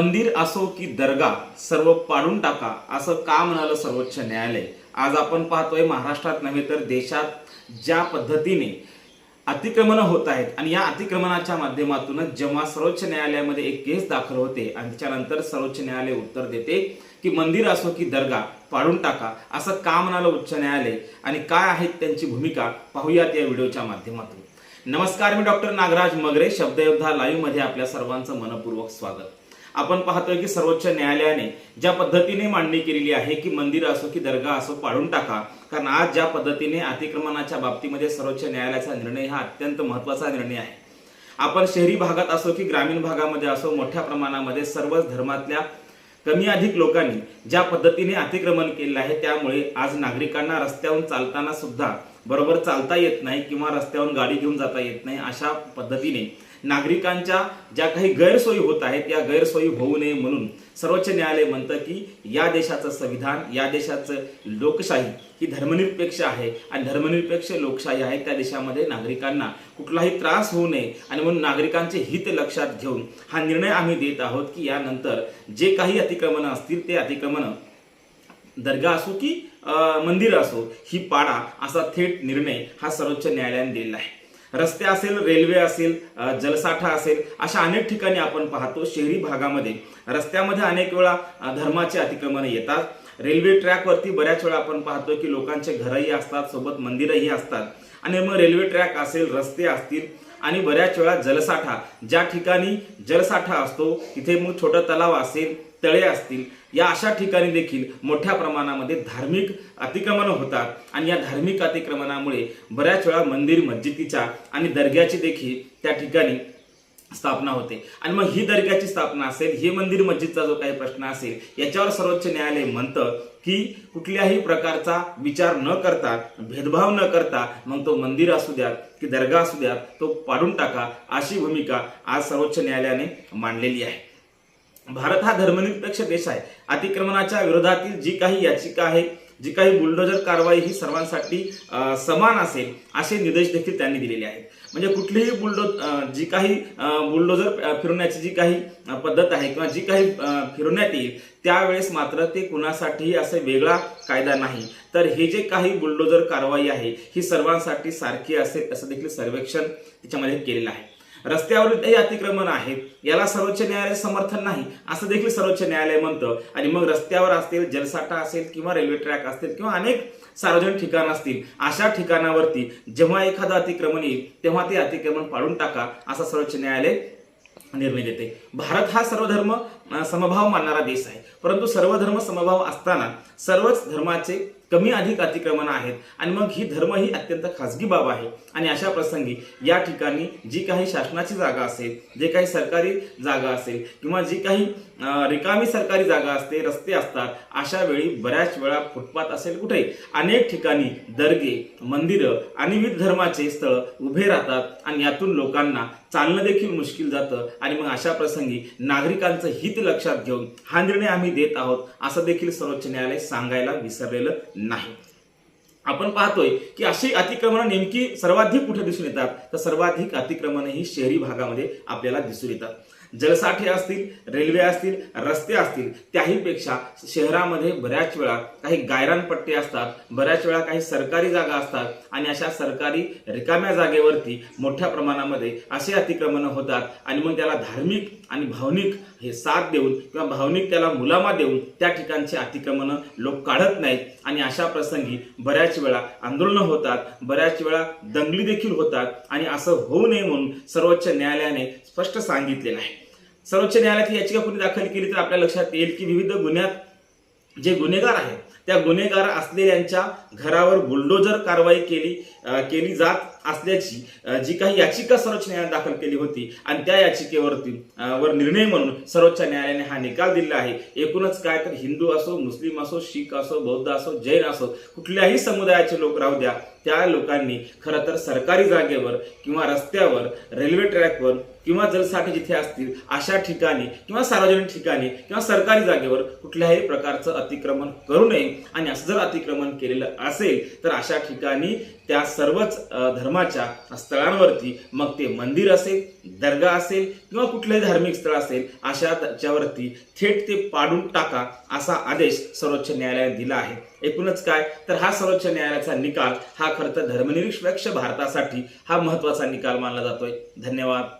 मंदिर असो की दर्गा सर्व पाडून टाका असं का म्हणालं सर्वोच्च न्यायालय? आज आपण पाहतोय महाराष्ट्रात नव्हे तर देशात ज्या पद्धतीने अतिक्रमण होत आहेत आणि या अतिक्रमणाच्या माध्यमातूनच जेव्हा सर्वोच्च न्यायालयामध्ये एक केस दाखल होते आणि त्याच्यानंतर सर्वोच्च न्यायालय उत्तर देते की मंदिर असो की दर्गा पाडून टाका असं का म्हणालं उच्च न्यायालय? आणि काय आहेत त्यांची भूमिका? पाहूयात या व्हिडिओच्या माध्यमातून. नमस्कार मी डॉक्टर नागराज मगरे शब्दयोद्धा लाईव्हमध्ये आपल्या सर्वांचं मनपूर्वक स्वागत. आपण पाहतोय की सर्वोच्च न्यायालयाने ज्या पद्धतीने मांडणी केलेली आहे की मंदिर असो की दर्गा असो पाडून टाका कारण आज ज्या पद्धतीने अतिक्रमणाच्या बाबतीमध्ये सर्वोच्च न्यायालयाचा निर्णय हा अत्यंत महत्त्वाचा निर्णय आहे. आपण शहरी भागात असो की ग्रामीण भागामध्ये असो मोठ्या प्रमाणामध्ये सर्वच धर्मातल्या कमी अधिक लोकांनी ज्या पद्धतीने अतिक्रमण केलेलं आहे त्यामुळे आज नागरिकांना रस्त्यावरून चालताना सुद्धा बरोबर चालता येत नाही किंवा रस्त्यावरून गाडी घेऊन जाता येत नाही अशा पद्धतीने नागरिकांच्या ज्या काही गैरसोयी होत आहेत या गैरसोयी होऊ नये म्हणून सर्वोच्च न्यायालय म्हणतं की या देशाचं संविधान या देशाचं लोकशाही ही धर्मनिरपेक्ष आहे आणि धर्मनिरपेक्ष लोकशाही आहे त्या देशामध्ये नागरिकांना कुठलाही त्रास होऊ नये आणि म्हणून नागरिकांचे हित लक्षात घेऊन हा निर्णय आम्ही देत आहोत की यानंतर जे काही अतिक्रमणं असतील ते अतिक्रमणं दर्गा असो की अं, मंदिर असो ही पाडा असा थेट निर्णय हा सर्वोच्च न्यायालयाने दिलेला आहे. रस्ते असेल रेल्वे असेल जलसाठा असेल अशा अनेक ठिकाणी आपण पाहतो शहरी भागामध्ये. रस्त्यामध्ये अनेक वेळा धर्माचे अतिक्रमण येतात. रेल्वे ट्रॅकवरती बऱ्याच वेळा आपण पाहतो की लोकांचे घरही असतात सोबत मंदिरही असतात. आणि मग रेल्वे ट्रॅक असेल रस्ते असतील आणि बऱ्याच वेळा जलसाठा ज्या ठिकाणी जलसाठा असतो तिथे मग छोटा तलाव असेल तळे असतील या अशा ठिकाणी देखील मोठ्या प्रमाणामध्ये धार्मिक अतिक्रमण होतात. आणि या धार्मिक अतिक्रमणामुळे बऱ्याच वेळा मंदिर मस्जिदीच्या आणि दर्ग्याची देखील त्या ठिकाणी स्थापना होते. आणि मग ही दर्ग्याची स्थापना असेल हे मंदिर मस्जिदचा जो काही प्रश्न असेल याच्यावर सर्वोच्च न्यायालय म्हणतं की कुठल्याही प्रकारचा विचार न करता भेदभाव न करता मग तो मंदिर असू द्यात की दर्गा असू द्यात तो पाडून टाका अशी भूमिका आज सर्वोच्च न्यायालयाने मांडलेली आहे. भारत हा धर्मनिरपेक्ष देश आहे. अतिक्रमणाच्या विरोधातील जी काही याचिका आहे जी काही बुलडोजर कारवाई ही सर्वांसाठी समान असेल असे निर्देश देखील त्यांनी दिलेले आहेत. म्हणजे कुठलीही बुलडो जी काही बुलडोजर फिरवण्याची जी काही पद्धत आहे किंवा जी काही फिरवण्यात येईल त्यावेळेस मात्र ते कुणासाठीही असे वेगळा कायदा नाही. तर हे जे काही बुलडोजर कारवाई आहे ही सर्वांसाठी सारखी असेल असं देखील सर्वेक्षण त्याच्यामध्ये केलेलं आहे. रस्त्यावरील हे अतिक्रमण आहे याला सर्वोच्च न्यायालय समर्थन नाही असं देखील सर्वोच्च न्यायालय म्हणतं. आणि मग रस्त्यावर असतील जलसाठा असेल किंवा रेल्वे ट्रॅक असतील किंवा अनेक सार्वजनिक ठिकाण असतील अशा ठिकाणावरती जेव्हा एखादं अतिक्रमण येईल तेव्हा ते अतिक्रमण पाडून टाका असा सर्वोच्च न्यायालय निर्णय देते. भारत हा सर्वधर्म समभाव मानणारा देश आहे. परंतु सर्वधर्म समभाव असताना सर्वच धर्माचे कमी अधिक अतिक्रमण आहेत. आणि मग ही धर्म ही अत्यंत खाजगी बाब आहे. आणि अशा प्रसंगी या ठिकाणी जी काही शासनाची जागा असेल जे काही सरकारी जागा असेल किंवा जी काही रिकामी सरकारी जागा असते रस्ते असतात अशा वेळी बऱ्याच वेळा फुटपाथ असेल कुठे? अनेक ठिकाणी दर्गे मंदिरं आणि विविध धर्माचे स्थळ उभे राहतात. आणि यातून लोकांना चालणं देखील मुश्किल जातं. आणि मग अशा प्रसंगी नागरिकांचं हित लक्षात घेऊन हा निर्णय आम्ही देत आहोत असं देखील सर्वोच्च न्यायालय सांगायला विसरलेलं नाही. आपण पाहतोय की अशी अतिक्रमण नेमकी सर्वाधिक कुठे दिसून येतात? तर सर्वाधिक अतिक्रमण ही शहरी भागामध्ये आपल्याला दिसून येतात. जलसाठे असतील रेल्वे असतील रस्ते असतील त्याहीपेक्षा शहरामध्ये बऱ्याच वेळा काही गायरान पट्टे असतात बऱ्याच वेळा काही सरकारी जागा असतात आणि अशा सरकारी रिकाम्या जागेवरती मोठ्या प्रमाणामध्ये असे अतिक्रमणं होतात आणि मग त्याला धार्मिक आणि भावनिक हे साथ देऊन किंवा भावनिक त्याला मुलामा देऊन त्या ठिकाणचे अतिक्रमणं लोक काढत नाहीत. आणि अशा प्रसंगी बऱ्याच वेळा आंदोलनं होतात बऱ्याच वेळा दंगली देखील होतात आणि असं होऊ नये म्हणून सर्वोच्च न्यायालयाने स्पष्ट सांगितलेलं आहे. सर्वोच्च न्यायालयात ही याचिका कोणी दाखल केली तर आपल्या लक्षात येईल की विविध गुन्ह्यात जे गुन्हेगार आहेत त्या गुन्हेगार असलेल्यांच्या घरावर बुलडोजर कारवाई केली केली जात असल्याची जी काही याचिका सर्वोच्च न्यायालयात दाखल केली होती आणि त्या याचिकेवरती वर निर्णय म्हणून सर्वोच्च न्यायालयाने हा निकाल दिला आहे. एकूणच काय तर हिंदू असो मुस्लिम असो शीख असो बौद्ध असो जैन असो कुठल्याही समुदायाचे लोक राहू द्या. त्या लोकांनी खरं तर सरकारी जागेवर किंवा रस्त्यावर रेल्वे ट्रॅकवर किंवा जलसाठे जिथे असतील अशा ठिकाणी किंवा सार्वजनिक ठिकाणी किंवा सरकारी जागेवर कुठल्याही प्रकारचं अतिक्रमण करू नये. आणि असं जर अतिक्रमण केलेलं असेल तर अशा ठिकाणी त्या सर्वच धर्माच्या स्थळांवरती मग ते मंदिर असेल दर्गा असेल किंवा कुठलंही धार्मिक स्थळ असेल अशा त्याच्यावरती थेट ते पाडून टाका असा आदेश सर्वोच्च न्यायालयाने दिला आहे. एकूणच काय? तर हा सर्वोच्च न्यायालयाचा निकाल हा खरं तर धर्मनिरपेक्ष भारतासाठी हा महत्त्वाचा निकाल मानला जातोय. धन्यवाद.